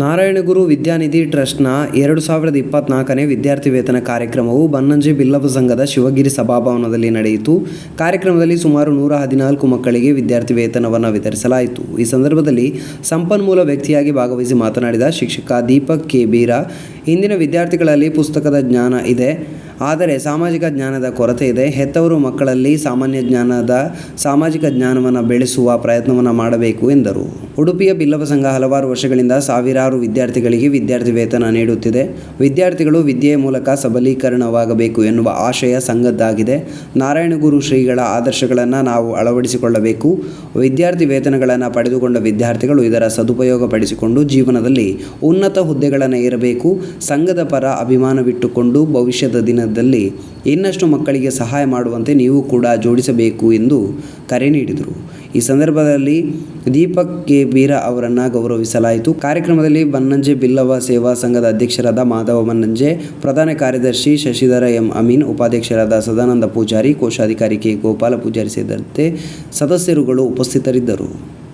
ನಾರಾಯಣಗುರು ವಿದ್ಯಾನಿಧಿ ಟ್ರಸ್ಟ್ನ ಎರಡು ಸಾವಿರದ ಇಪ್ಪತ್ನಾಲ್ಕನೇ ವಿದ್ಯಾರ್ಥಿ ವೇತನ ಕಾರ್ಯಕ್ರಮವು ಬನ್ನಂಜೆ ಬಿಲ್ಲವ ಸಂಘದ ಶಿವಗಿರಿ ಸಭಾಭವನದಲ್ಲಿ ನಡೆಯಿತು. ಕಾರ್ಯಕ್ರಮದಲ್ಲಿ ಸುಮಾರು ನೂರ ಹದಿನಾಲ್ಕು ಮಕ್ಕಳಿಗೆ ವಿದ್ಯಾರ್ಥಿ ವೇತನವನ್ನು ವಿತರಿಸಲಾಯಿತು. ಈ ಸಂದರ್ಭದಲ್ಲಿ ಸಂಪನ್ಮೂಲ ವ್ಯಕ್ತಿಯಾಗಿ ಭಾಗವಹಿಸಿ ಮಾತನಾಡಿದ ಶಿಕ್ಷಕ ದೀಪಕ್ ಕೆ. ಬೀರಾ ಇಂದಿನ ವಿದ್ಯಾರ್ಥಿಗಳಲ್ಲಿ ಪುಸ್ತಕದ ಜ್ಞಾನ ಇದೆ, ಆದರೆ ಸಾಮಾಜಿಕ ಜ್ಞಾನದ ಕೊರತೆ ಇದೆ. ಹೆತ್ತವರು ಮಕ್ಕಳಲ್ಲಿ ಸಾಮಾನ್ಯ ಜ್ಞಾನದ, ಸಾಮಾಜಿಕ ಜ್ಞಾನವನ್ನು ಬೆಳೆಸುವ ಪ್ರಯತ್ನವನ್ನು ಮಾಡಬೇಕು ಎಂದರು. ಉಡುಪಿಯ ಬಿಲ್ಲವ ಸಂಘ ಹಲವಾರು ವರ್ಷಗಳಿಂದ ಸಾವಿರಾರು ವಿದ್ಯಾರ್ಥಿಗಳಿಗೆ ವಿದ್ಯಾರ್ಥಿ ವೇತನ ನೀಡುತ್ತಿದೆ. ವಿದ್ಯಾರ್ಥಿಗಳು ವಿದ್ಯೆಯ ಮೂಲಕ ಸಬಲೀಕರಣವಾಗಬೇಕು ಎನ್ನುವ ಆಶಯ ಸಂಘದ್ದಾಗಿದೆ. ನಾರಾಯಣಗುರು ಶ್ರೀಗಳ ಆದರ್ಶಗಳನ್ನು ನಾವು ಅಳವಡಿಸಿಕೊಳ್ಳಬೇಕು. ವಿದ್ಯಾರ್ಥಿ ವೇತನಗಳನ್ನು ಪಡೆದುಕೊಂಡ ವಿದ್ಯಾರ್ಥಿಗಳು ಇದರ ಸದುಪಯೋಗ ಪಡಿಸಿಕೊಂಡು ಜೀವನದಲ್ಲಿ ಉನ್ನತ ಹುದ್ದೆಗಳನ್ನು ಏರಬೇಕು. ಸಂಘದ ಪರ ಅಭಿಮಾನವಿಟ್ಟುಕೊಂಡು ಭವಿಷ್ಯದ ದಿನದಲ್ಲಿ ಇನ್ನಷ್ಟು ಮಕ್ಕಳಿಗೆ ಸಹಾಯ ಮಾಡುವಂತೆ ನೀವು ಕೂಡ ಜೋಡಿಸಬೇಕು ಎಂದು ಕರೆ ನೀಡಿದರು. ಈ ಸಂದರ್ಭದಲ್ಲಿ ದೀಪಕ್ ಕೆ. ಬೀರ ಅವರನ್ನು ಗೌರವಿಸಲಾಯಿತು. ಕಾರ್ಯಕ್ರಮದಲ್ಲಿ ಬನ್ನಂಜೆ ಬಿಲ್ಲವ ಸೇವಾ ಸಂಘದ ಅಧ್ಯಕ್ಷರಾದ ಮಾಧವ ಬನ್ನಂಜೆ, ಪ್ರಧಾನ ಕಾರ್ಯದರ್ಶಿ ಶಶಿಧರ ಎಂ ಅಮೀನ್, ಉಪಾಧ್ಯಕ್ಷರಾದ ಸದಾನಂದ ಪೂಜಾರಿ, ಕೋಶಾಧಿಕಾರಿ ಕೆ. ಗೋಪಾಲ ಪೂಜಾರಿ ಸೇರಿದಂತೆ ಸದಸ್ಯರುಗಳು ಉಪಸ್ಥಿತರಿದ್ದರು.